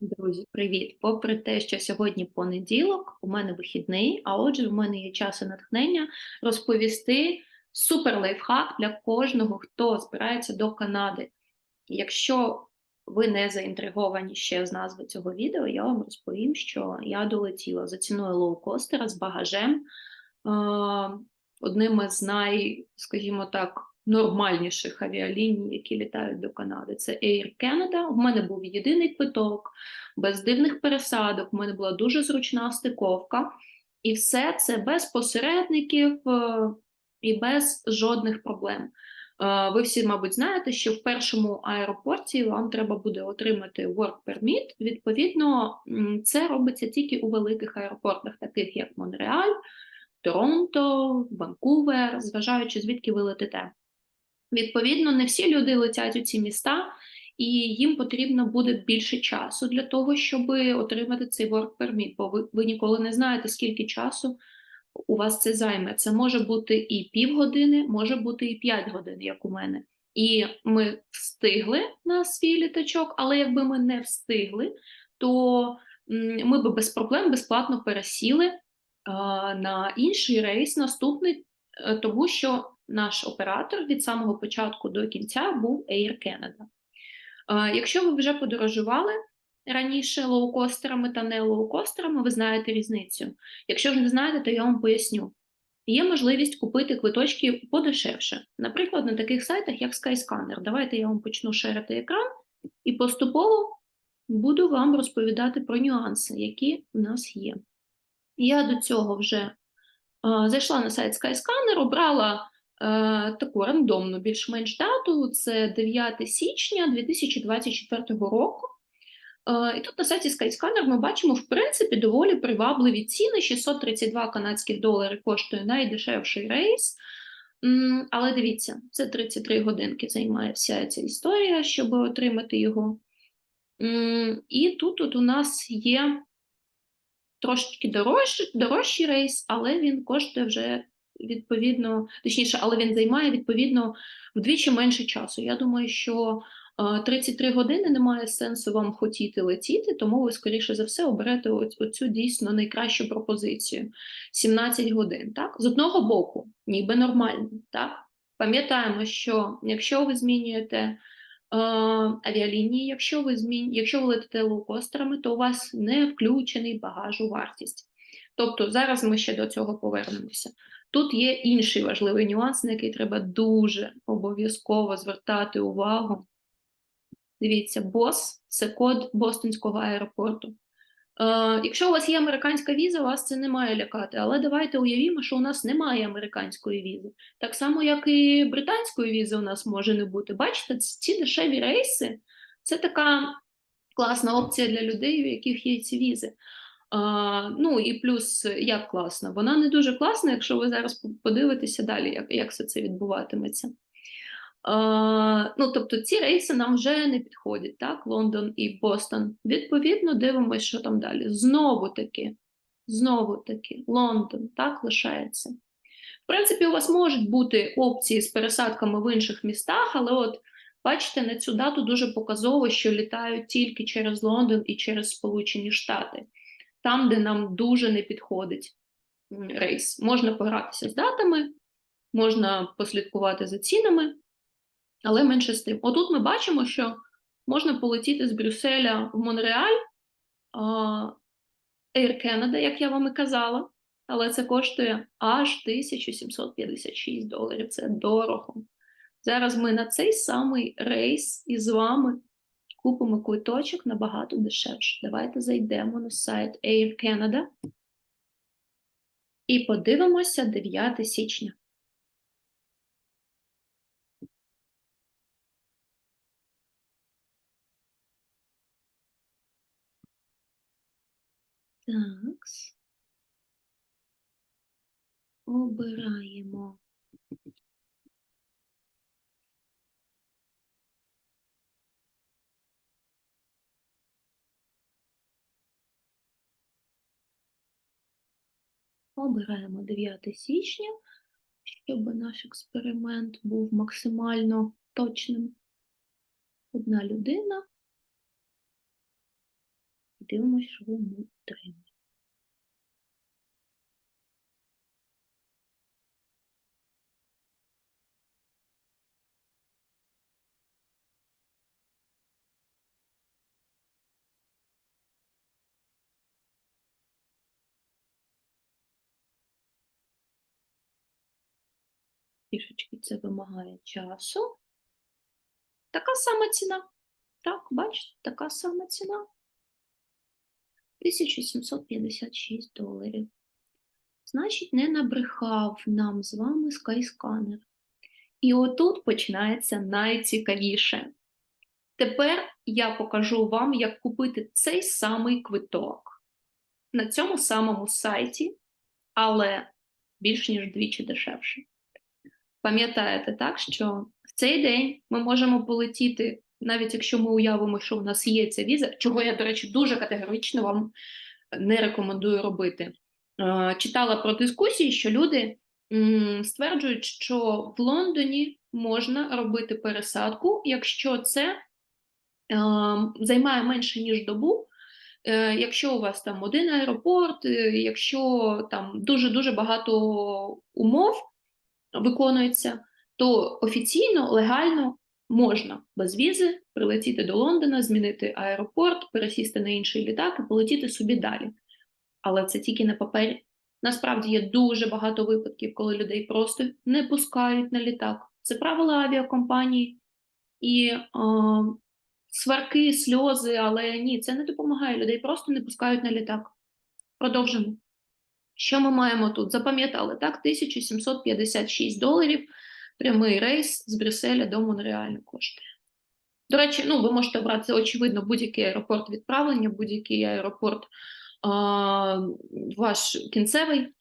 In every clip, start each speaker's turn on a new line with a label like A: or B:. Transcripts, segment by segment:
A: Друзі, привіт! Попри те, що сьогодні понеділок, у мене вихідний, а отже, в мене є час і натхнення розповісти супер лайфхак для кожного, хто збирається до Канади. Якщо ви не заінтриговані ще з назви цього відео, я вам розповім, що я долетіла за ціною лоукостера з багажем, одним із най, скажімо так, нормальніших авіаліній, які літають до Канади. Це Air Canada. У мене був єдиний квиток, без дивних пересадок. У мене була дуже зручна стиковка, і все це без посередників е, і без жодних проблем. Е, ви всі, мабуть, знаєте, що в першому аеропорті вам треба буде отримати work permit. Відповідно, це робиться тільки у великих аеропортах, таких як Монреаль, Торонто, Ванкувер, зважаючи звідки ви летите. Відповідно, не всі люди летять у ці міста, і їм потрібно буде більше часу для того, щоб отримати цей work permit, бо ви, ви ніколи не знаєте, скільки часу у вас це займе. Це може бути і півгодини, може бути і п'ять годин, як у мене. І ми встигли на свій літачок, але якби ми не встигли, то ми би без проблем безплатно пересіли на інший рейс наступний, е, тому що наш оператор від самого початку до кінця був Air Canada. Якщо ви вже подорожували раніше лоукостерами та не лоукостерами, ви знаєте різницю. Якщо ж не знаєте, то я вам поясню. Є можливість купити квиточки подешевше, наприклад, на таких сайтах, як Skyscanner. Давайте я вам почну шерити екран і поступово буду вам розповідати про нюанси, які в нас є. Я до цього вже а, зайшла на сайт Skyscanner, обрала таку рандомну більш-менш дату, це 9 січня 2024 року. І тут на сайті Skyscanner ми бачимо, в принципі, доволі привабливі ціни. 632 канадських долари коштує найдешевший рейс. Але дивіться, це 33 годинки займає вся ця історія, щоб отримати його. І тут от у нас є трошечки дорожчий, дорожчий рейс, але він коштує вже відповідно, точніше, але він займає відповідно вдвічі менше часу. Я думаю, що 33 години немає сенсу вам хотіти летіти, тому ви, скоріше за все, оберете оцю дійсно найкращу пропозицію 17 годин. Так? З одного боку, ніби нормально. Так? Пам'ятаємо, що якщо ви змінюєте авіалінії, якщо ви змін... якщо ви летите лоукостерами, то у вас не включений багаж у вартість. Тобто зараз ми ще до цього повернемося. Тут є інший важливий нюанс, на який треба дуже обов'язково звертати увагу. Дивіться, БОС це код Бостонського аеропорту. Е, Якщо у вас є американська віза, вас це не має лякати. Але давайте уявімо, що у нас немає американської візи. Так само, як і британської візи у нас може не бути. Бачите, ці дешеві рейси це така класна опція для людей, у яких є ці візи. А, Ну і плюс як класна. Вона не дуже класна, якщо ви зараз подивитеся далі, як як все це відбуватиметься. Ну, тобто ці рейси нам вже не підходять, так, Лондон і Бостон. Відповідно, дивимося, що там далі. Знову таки, знову таки, Лондон так лишається. В принципі, у вас можуть бути опції з пересадками в інших містах, але от бачите, на цю дату дуже показово, що літають тільки через Лондон і через Сполучені Штати, там, де нам дуже не підходить рейс. Можна погратися з датами, можна послідкувати за цінами. Але менше з тим. Отут ми бачимо, що можна полетіти з Брюсселя в Монреаль, Air Canada, як я вам і казала, але це коштує аж 1756 доларів. Це дорого. Зараз ми на цей самий рейс із вами купимо квиточок набагато дешевше. Давайте зайдемо на сайт Air Canada і подивимося 9 січня. Так. Обираємо. Обираємо 9 січня, щоб наш експеримент був максимально точним. Одна людина Дивимось, що ми отримаємо. Трішечки це вимагає часу. Така сама ціна. Так, бачите, така сама ціна. 1756 доларів. Значить, не набрехав нам з вами Skyscanner. І отут починається найцікавіше. Тепер я покажу вам, як купити цей самий квиток на цьому самому сайті, але більш ніж двічі дешевше. Пам'ятаєте, так, що в цей день ми можемо полетіти, навіть якщо ми уявимо, що в нас є ця віза, чого я, до речі, дуже категорично вам не рекомендую робити. Читала про дискусії, що люди стверджують, що в Лондоні можна робити пересадку, якщо це займає менше ніж добу. Е, Якщо у вас там один аеропорт, е, якщо там дуже дуже багато умов виконується, то офіційно, легально можна без візи прилетіти до Лондона, змінити аеропорт, пересісти на інший літак і полетіти собі далі. Але це тільки на папері. Насправді є дуже багато випадків, коли людей просто не пускають на літак. Це правила авіакомпанії і е, сварки, сльози, але ні, це не допомагає. Людей просто не пускають на літак. Продовжимо. Що ми маємо тут? Запам'ятали, так? 1756 доларів прямий рейс з Брюсселя до Монреалю коштує. До речі, ну, ви можете обрати, очевидно, будь-який аеропорт відправлення, будь-який аеропорт а, ваш кінцевий.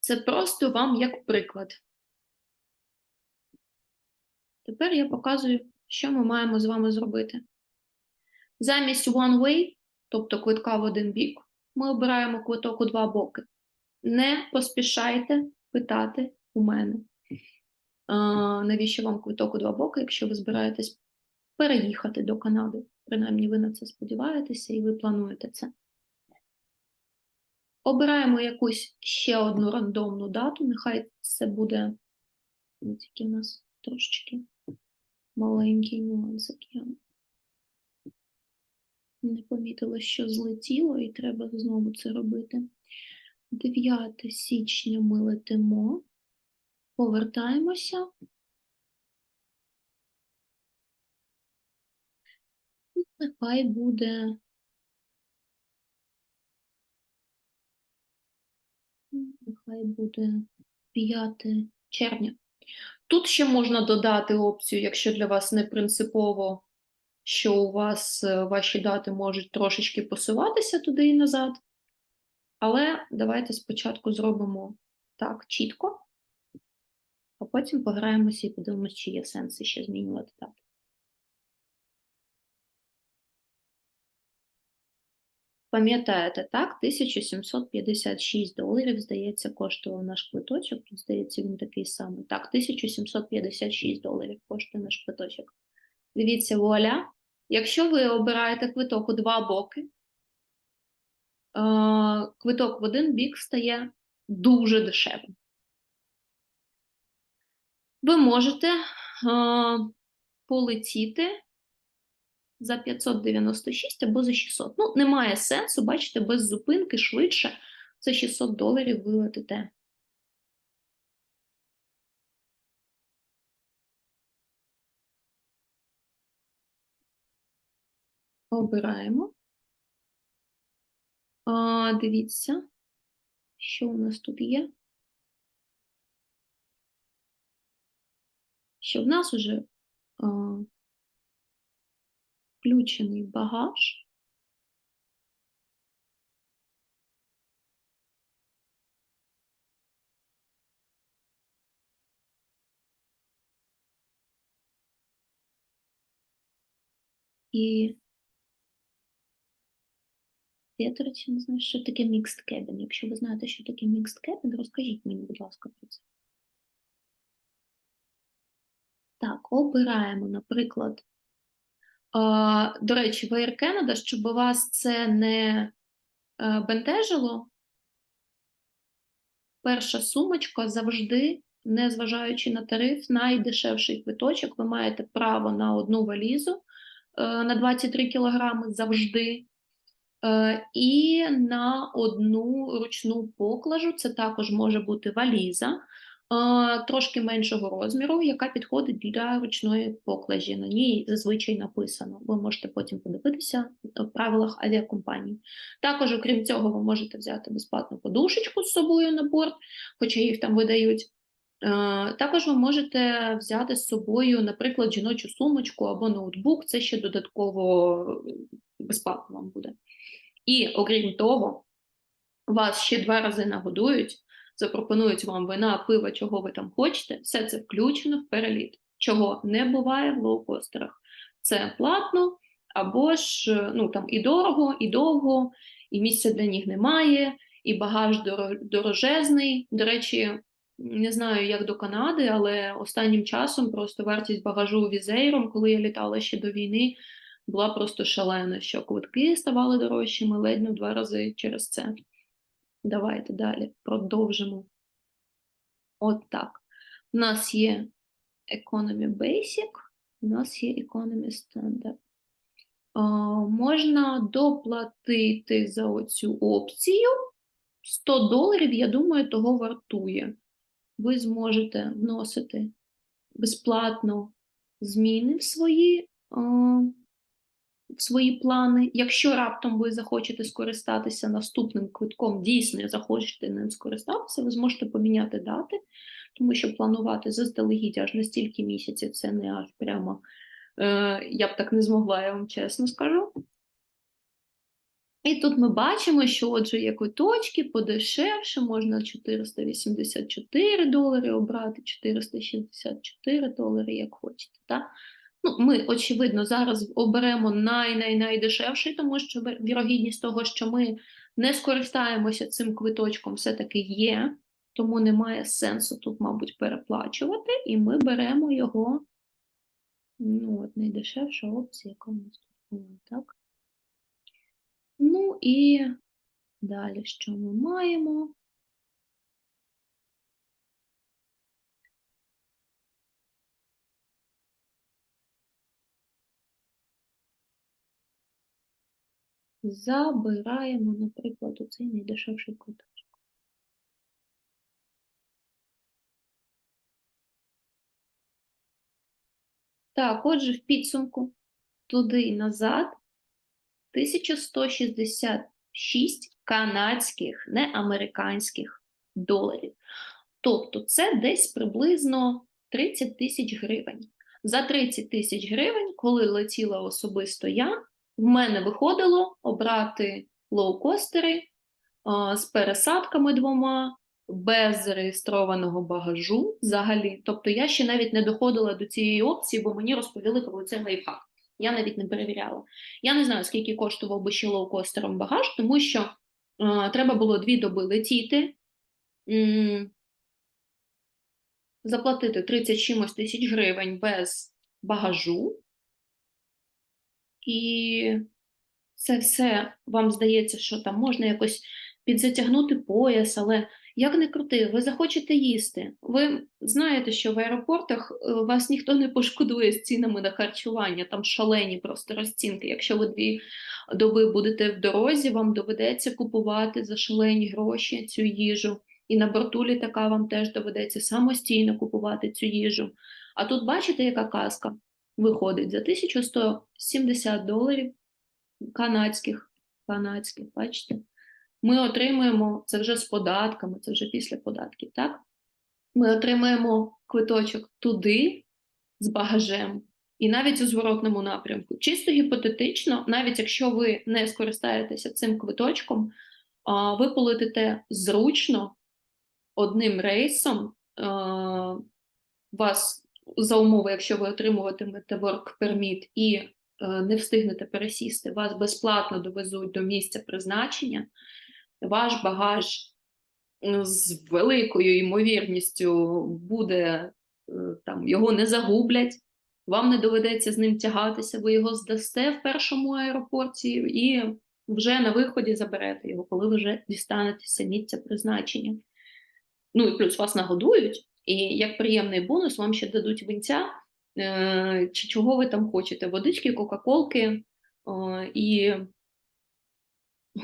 A: Це просто вам як приклад. Тепер я показую, що ми маємо з вами зробити. Замість one way, тобто квитка в один бік, ми обираємо квиток у два боки. Не поспішайте питати у мене, навіщо вам квиток у два боки, якщо ви збираєтесь переїхати до Канади. Принаймні, ви на це сподіваєтеся і ви плануєте це. Обираємо якусь ще одну рандомну дату. Нехай це буде тільки у нас трошечки маленький нюансик. Я не помітила, що злетіло, і треба знову це робити. 9 січня ми летимо, повертаємося. Нехай буде. Нехай буде 5 червня. Тут ще можна додати опцію, якщо для вас не принципово, що у вас е, ваші дати можуть трошечки посуватися туди і назад. Але давайте спочатку зробимо так чітко, а потім пограємося і подивимося, чи є сенси ще змінювати дати. Пам'ятаєте, так, 1756 доларів, здається, коштував наш квиточок. Здається, він такий самий. Так, 1756 доларів коштує наш квиточок. Дивіться, вуаля. Якщо ви обираєте квиток у два боки, е, квиток в один бік стає дуже дешевим. Ви можете е, полетіти за 596 або за 600. Ну, немає сенсу, бачите, без зупинки швидше за 600 доларів ви летите. Обираємо. А, дивіться, що у нас тут є. Що в нас уже а, включений багаж. І я, до речі, не знаю, що таке mixed cabin. Якщо ви знаєте, що таке mixed cabin, розкажіть мені, будь ласка, про це. Так, обираємо, наприклад, А, До речі, в Air Canada, щоб вас це не е, бентежило, перша сумочка завжди, незважаючи на тариф, найдешевший квиточок. Ви маєте право на одну валізу е, на 23 кілограми завжди. Е, І на одну ручну поклажу, це також може бути валіза е, трошки меншого розміру, яка підходить для ручної поклажі. На ній зазвичай написано. Ви можете потім подивитися в правилах авіакомпанії. Також, окрім цього, ви можете взяти безплатну подушечку з собою на борт, хоча їх там видають. Е, Також ви можете взяти з собою, наприклад, жіночу сумочку або ноутбук, це ще додатково безплатно вам буде. І окрім того, вас ще два рази нагодують, запропонують вам вина, пиво, чого ви там хочете. Все це включено в переліт, чого не буває в лоукостерах. Це платно, або ж ну там і дорого, і довго, і місця для них немає, і багаж дорожезний. До речі, не знаю, як до Канади, але останнім часом просто вартість багажу візейром, коли я літала ще до війни, була просто шалена, що квитки ставали дорожчими ледь не в два рази через це. Давайте далі продовжимо. От так. У нас є Economy Basic, у нас є Economy Standard. Можна доплатити за оцю опцію. 100 доларів, я думаю, того вартує. Ви зможете вносити безплатно зміни в свої, в свої плани. Якщо раптом ви захочете скористатися наступним квитком, дійсно захочете ним скористатися, ви зможете поміняти дати, тому що планувати заздалегідь аж на стільки місяців це не аж прямо. Е, я б так не змогла, я вам чесно скажу. І тут ми бачимо, що отже є куточки подешевше, можна 484 долари обрати, 464 долари, як хочете. Так? Ну, ми, очевидно, зараз оберемо най-най-найдешевший, тому що вірогідність того, що ми не скористаємося цим квиточком, все-таки є, тому немає сенсу тут, мабуть, переплачувати, і ми беремо його. Ну, от найдешевша опція, яка у нас тут була, так? Ну і далі, що ми маємо? Забираємо, наприклад, оцей найдешевший квиточок. Так, отже, в підсумку туди і назад 1166 канадських, не американських доларів. Тобто це десь приблизно 30 тисяч гривень. За 30 тисяч гривень, коли летіла особисто я, в мене виходило обрати лоукостери з пересадками двома, без зареєстрованого багажу взагалі. Тобто я ще навіть не доходила до цієї опції, бо мені розповіли про цей лайфхак. Я навіть не перевіряла. Я не знаю, скільки коштував би ще лоукостером багаж, тому що е, треба було дві доби летіти, м, заплатити 30 чимось тисяч гривень без багажу. І це все вам здається, що там можна якось підзатягнути пояс, але як не крути, ви захочете їсти. Ви знаєте, що в аеропортах е, вас ніхто не пошкодує з цінами на харчування, там шалені просто розцінки. Якщо ви дві доби будете в дорозі, вам доведеться купувати за шалені гроші цю їжу. І на борту літака вам теж доведеться самостійно купувати цю їжу. А тут бачите, яка казка виходить за 1170 доларів канадських, канадських, бачите? Ми отримуємо це вже з податками, це вже після податків, так? Ми отримуємо квиточок туди з багажем і навіть у зворотному напрямку. Чисто гіпотетично, навіть якщо ви не скористаєтеся цим квиточком, ви полетите зручно одним рейсом. Вас за умови, якщо ви отримуватимете work permit і е, не встигнете пересісти, вас безплатно довезуть до місця призначення. Ваш багаж з великою ймовірністю буде е, там його не загублять, Вам не доведеться з ним тягатися, ви його здасте в першому аеропорті і вже на виході заберете його, коли ви вже дістанетеся місця призначення. Ну і плюс вас нагодують, і як приємний бонус, вам ще дадуть винця, е, чи чого ви там хочете: водички, кока-колки е, і.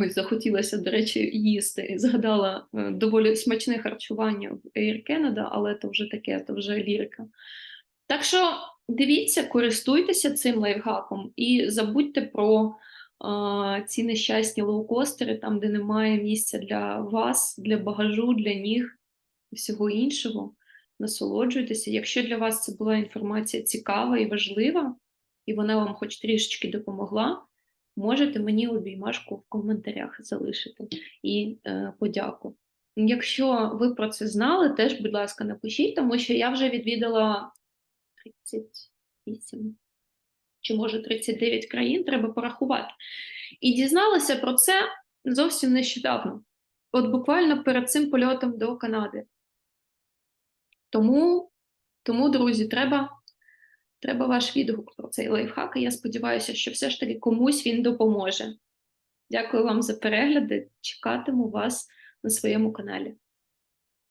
A: Ой, захотілося, до речі, їсти. Згадала е, доволі смачне харчування в Air Canada, але це вже таке, це вже лірика. Так що дивіться, користуйтеся цим лайфхаком і забудьте про а, ці нещасні лоукостери, там, де немає місця для вас, для багажу, для ніг і всього іншого. Насолоджуйтеся. Якщо для вас це була інформація цікава і важлива, і вона вам хоч трішечки допомогла, можете мені обіймашку в коментарях залишити і е, подяку. Якщо ви про це знали, теж, будь ласка, напишіть, тому що я вже відвідала 38 чи може 39 країн, треба порахувати. І дізналася про це зовсім нещодавно, от буквально перед цим польотом до Канади. Тому, тому друзі, треба, треба ваш відгук про цей лайфхак, і я сподіваюся, що все ж таки комусь він допоможе. Дякую вам за перегляди. Чекатиму вас на своєму каналі.